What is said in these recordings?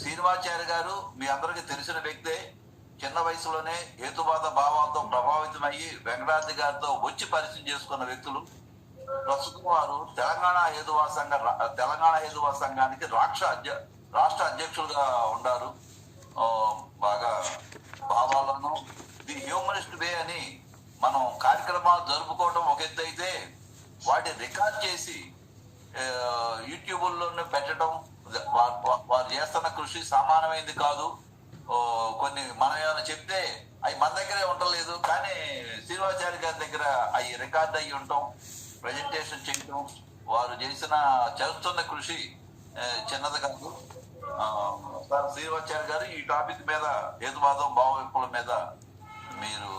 శ్రీనివాచార్య గారు మీ అందరికీ తెలిసిన వ్యక్తే చిన్న వయసులోనే హేతుబాధ భావాలతో ప్రభావితమయ్యి వెంకటాద్రి గారితో వచ్చి పరిచయం చేసుకున్న వ్యక్తులు. ప్రస్తుతం వారు తెలంగాణ హేతువా సంఘ తెలంగాణ హేతువా సంఘానికి రాష్ట్ర అధ్య రాష్ట్ర అధ్యక్షులుగా ఉన్నారు బాగా భావాలను. ది హ్యూమనిస్ట్ వే అని మనం కార్యక్రమాలు జరుపుకోవడం ఒక ఎత్తు అయితే వాటి రికార్డ్ చేసి యూట్యూబ్లోనే పెట్టడం చేస్తున్న కృషి సమానమైంది కాదు. కొన్ని మనం ఏమైనా చెప్తే అవి మన దగ్గరే ఉండలేదు. కానీ శ్రీనివాచార్య గారి దగ్గర అవి రికార్డ్ అయ్యి ఉండటం ప్రజెంటేషన్ చేయటం. వారు చేసిన చేస్తున్న కృషి చిన్నది కాదు. సార్ శ్రీనివాచార్య గారు ఈ టాపిక్ మీద హేతువాదం భావవింపుల మీద మీరు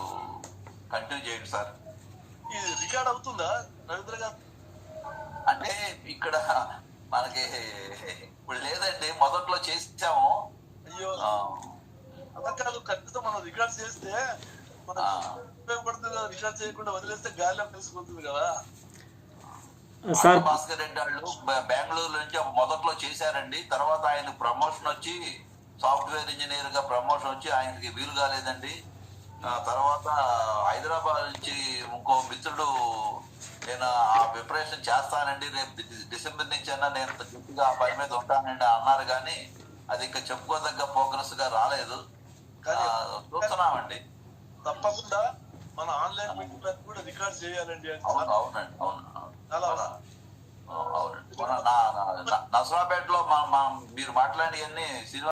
కంటిన్యూ చేయండి సార్. ఇది రికార్డ్ అవుతుందా రవీంద్ర గారు? అంటే ఇక్కడ మనకి ఇప్పుడు లేదండి. చేసాము అయ్యో. కాదు ఖచ్చితంగా మనం రికార్డ్ చేస్తే మన. ఉపయోగపడుతుంది కదా రికార్డ్ చేయకుండా వదిలేస్తే గాలిలో కలిసిపోతుంది కదా. సార్. భాస్కర్ రెడ్డి వాళ్ళు బెంగళూరు నుంచి మొదట్లో చేశారండి. తర్వాత ఆయన ప్రమోషన్ వచ్చి సాఫ్ట్వేర్ ఇంజనీర్గా ప్రమోషన్ వచ్చి ఆయనకి వీలు కాలేదండి. ఆ తర్వాత హైదరాబాద్ నుంచి ఇంకో మిత్రుడు నేను ఆ ప్రిపరేషన్ చేస్తానండి. రేపు డిసెంబర్ నుంచి అన్నా నేను గట్టిగా ఆ పని మీద ఉంటానండి అన్నారు. కానీ అది ఇంకా చెప్పుకోదగ్గ ప్రోగ్రెస్గా రాలేదు చూస్తున్నామండి. తప్పకుండా మన ఆన్లైన్ మీటింగ్ కూడా రికార్డ్ చేయాలండి అవునండి అవును అవునండి. నసరాపేటలో మీరు మాట్లాడినవన్నీ శ్రీనివాస్